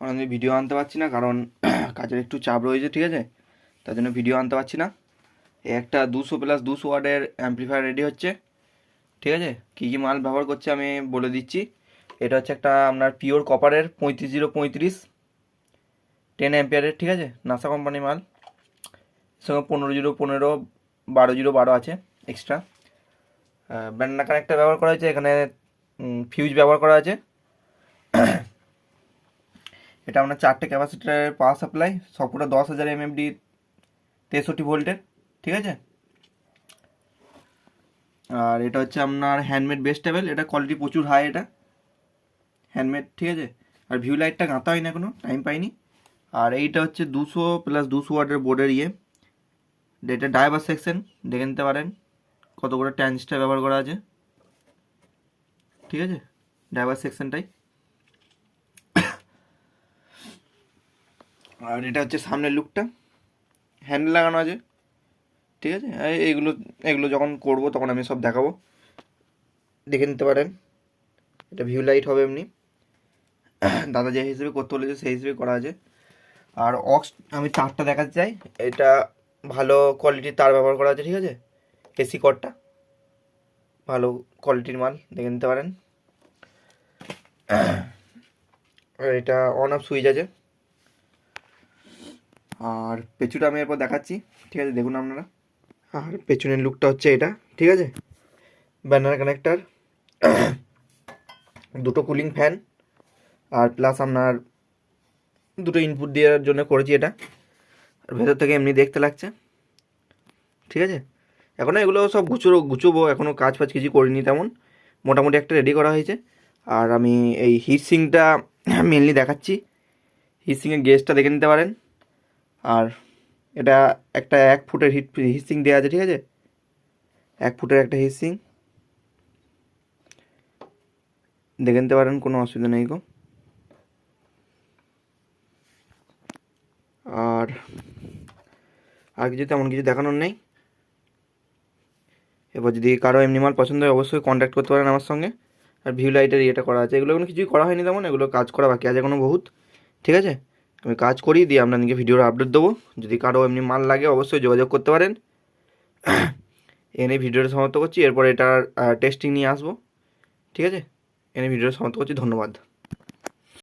অনেকদিন ভিডিও আনতে পারছি না, কারণ কাজের একটু চাপ রয়েছে, ঠিক আছে? তার জন্য ভিডিও আনতে পারছি না। একটা দুশো প্লাস দুশো ওয়ার্ডের অ্যাম্পলিফায়ার রেডি হচ্ছে, ঠিক আছে? কী কী মাল ব্যবহার করছে আমি বলে দিচ্ছি। এটা হচ্ছে একটা আপনার পিওর কপারের পঁয়ত্রিশ জিরো পঁয়ত্রিশ টেন অ্যাম্পিয়ারের ঠিক আছে? নাসা কোম্পানির মাল। সঙ্গে পনেরো জিরো পনেরো, বারো জিরো বারো আছে এক্সট্রা ব্যান্ডা কানেক্টার ব্যবহার করা হয়েছে, এখানে ফিউজ ব্যবহার করা আছে। এটা আপনার চারটে ক্যাপাসিটারের পাওয়ার সাপ্লাই সবকটা দশ হাজার এমএমডি তেষট্টি ভোল্টের, ঠিক আছে? আর এটা হচ্ছে আপনার হ্যান্ডমেড বেস্ট টেবিল এটা কোয়ালিটি প্রচুর হাই এটা। হ্যান্ডমেড ঠিক আছে? আর ভিউ লাইটটা গাঁথা হয় না কোনো টাইম পাইনি। আর এইটা হচ্ছে দুশো প্লাস দুশো ওয়াটের বোর্ডের ইয়ে। এটা ড্রাইভার সেকশন দেখে নিতে পারেন কত করে ট্যান্সটা ব্যবহার করা আছে। ঠিক আছে? ড্রাইভার সেকশনটাই আর এটা হচ্ছে সামনের লুকটা হ্যান্ডেল লাগানো আছে। ঠিক আছে? এইগুলো, এগুলো যখন করব, তখন আমি সব দেখাবো। দেখে নিতে পারেন। এটা ভিউ লাইট হবে এমনি। দাদা যে হিসেবে করতে বলেছে, সেই হিসেবে করা আছে। আর অক্স আমি তারটা দেখাতে চাই। এটা ভালো কোয়ালিটির তার ব্যবহার করা আছে, ঠিক আছে? এসি কর্ডটা ভালো কোয়ালিটির মাল, দেখে নিতে পারেন। আর এটা অন অফ সুইচ আছে। আর পেছুটা আমি এরপর দেখাচ্ছি। ঠিক আছে, দেখুন আপনারা। আর পেছনের লুকটা হচ্ছে এটা, ঠিক আছে? ব্যানার কানেক্টার দুটো কুলিং ফ্যান আর প্লাস আপনার দুটো ইনপুট দেওয়ার জন্য করেছি এটা। আর ভেতর থেকে এমনি দেখতে লাগছে। ঠিক আছে? এখনও এগুলো সব গুছো গুছোবো এখনও কাজ ফাজ কিছু করিনি তেমন। মোটামুটি একটা রেডি করা হয়েছে। আর আমি এই হিট সিংটা মেনলি দেখাচ্ছি। হিট সিংয়ের গেজটা দেখে নিতে পারেন। আর এটা একটা এক ফুটের হিট হিটসিং দেওয়া আছে, ঠিক আছে? এক ফুটের একটা হিটসিং দেখে নিতে পারেন, কোনো অসুবিধা নেই গো। আর আর কিছু তেমন কিছু দেখানোর নেই। এবার যদি কারও এমনি মাল পছন্দ হয়, অবশ্যই কন্ট্যাক্ট করতে পারেন আমার সঙ্গে। আর ভিউ লাইটের ইয়েটা করা আছে। এগুলো কোনো কিছুই করা হয়নি তেমন, এগুলো কাজ করা বাকি আছে কোনো বহুত, ঠিক আছে? আমি কাজ করি দিয়ে আপনাদেরকে ভিডিওর আপডেট দেবো। যদি কারও এমনি মাল লাগে, অবশ্যই যোগাযোগ করতে পারেন। এনে ভিডিওটা সমাপ্ত করছি। এরপর এটার টেস্টিং নিয়ে আসব। ঠিক আছে? এনে ভিডিওটা সমাপ্ত করছি। ধন্যবাদ।